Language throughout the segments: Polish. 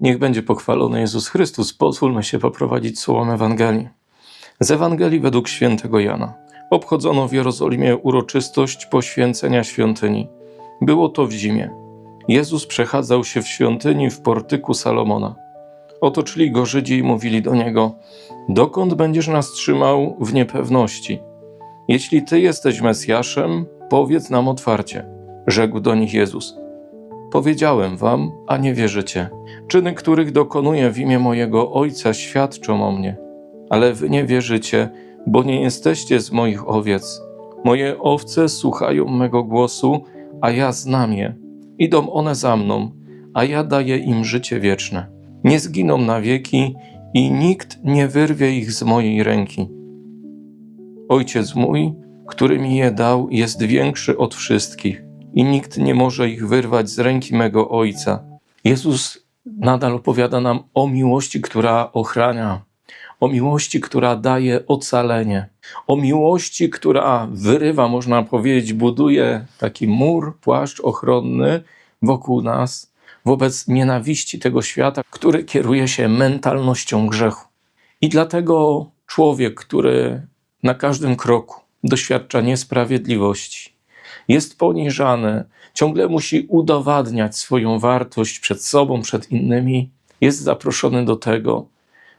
Niech będzie pochwalony Jezus Chrystus. Pozwólmy się poprowadzić słowem Ewangelii. Z Ewangelii według świętego Jana. Obchodzono w Jerozolimie uroczystość poświęcenia świątyni. Było to w zimie. Jezus przechadzał się w świątyni w portyku Salomona. Otoczyli go Żydzi i mówili do niego: Dokąd będziesz nas trzymał w niepewności? Jeśli ty jesteś Mesjaszem, powiedz nam otwarcie. Rzekł do nich Jezus: Powiedziałem wam, a nie wierzycie. Czyny, których dokonuję w imię mojego Ojca, świadczą o mnie. Ale wy nie wierzycie, bo nie jesteście z moich owiec. Moje owce słuchają mego głosu, a ja znam je. Idą one za mną, a ja daję im życie wieczne. Nie zginą na wieki i nikt nie wyrwie ich z mojej ręki. Ojciec mój, który mi je dał, jest większy od wszystkich i nikt nie może ich wyrwać z ręki mego Ojca. Jezus nadal opowiada nam o miłości, która ochrania, o miłości, która daje ocalenie, o miłości, która wyrywa, można powiedzieć, buduje taki mur, płaszcz ochronny wokół nas wobec nienawiści tego świata, który kieruje się mentalnością grzechu. I dlatego człowiek, który na każdym kroku doświadcza niesprawiedliwości, jest poniżany, ciągle musi udowadniać swoją wartość przed sobą, przed innymi, jest zaproszony do tego,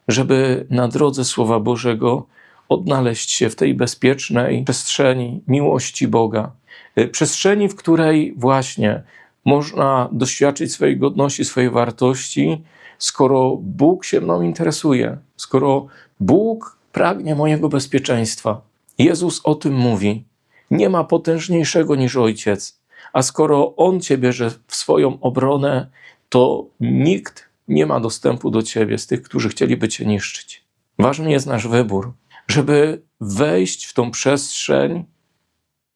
żeby na drodze Słowa Bożego odnaleźć się w tej bezpiecznej przestrzeni miłości Boga. Y, Przestrzeni, w której właśnie można doświadczyć swojej godności, swojej wartości, skoro Bóg się mną interesuje, skoro Bóg pragnie mojego bezpieczeństwa. Jezus o tym mówi. Nie ma potężniejszego niż Ojciec. A skoro On cię bierze w swoją obronę, to nikt nie ma dostępu do ciebie z tych, którzy chcieliby cię niszczyć. Ważny jest nasz wybór, żeby wejść w tą przestrzeń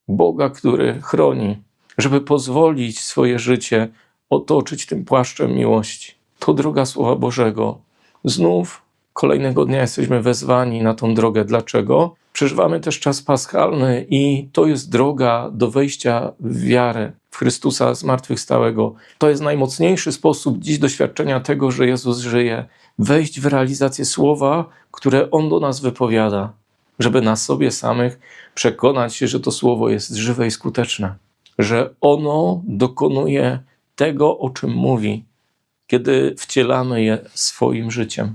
Boga, który chroni, żeby pozwolić swoje życie otoczyć tym płaszczem miłości. To droga Słowa Bożego. Znów kolejnego dnia jesteśmy wezwani na tą drogę. Dlaczego? Przeżywamy też czas paschalny i to jest droga do wejścia w wiarę w Chrystusa zmartwychwstałego. To jest najmocniejszy sposób dziś doświadczenia tego, że Jezus żyje. Wejść w realizację słowa, które On do nas wypowiada, żeby na sobie samych przekonać się, że to słowo jest żywe i skuteczne, że ono dokonuje tego, o czym mówi, kiedy wcielamy je swoim życiem.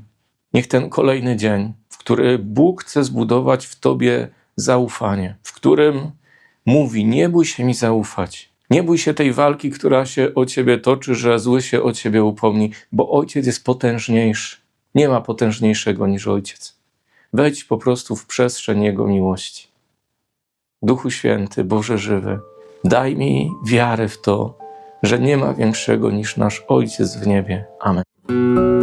Niech ten kolejny dzień, który Bóg chce zbudować w tobie zaufanie, w którym mówi: Nie bój się mi zaufać. Nie bój się tej walki, która się o ciebie toczy, że zły się o ciebie upomni, bo ojciec jest potężniejszy. Nie ma potężniejszego niż ojciec. Wejdź po prostu w przestrzeń jego miłości. Duchu Święty, Boże żywy, daj mi wiarę w to, że nie ma większego niż nasz Ojciec w niebie. Amen.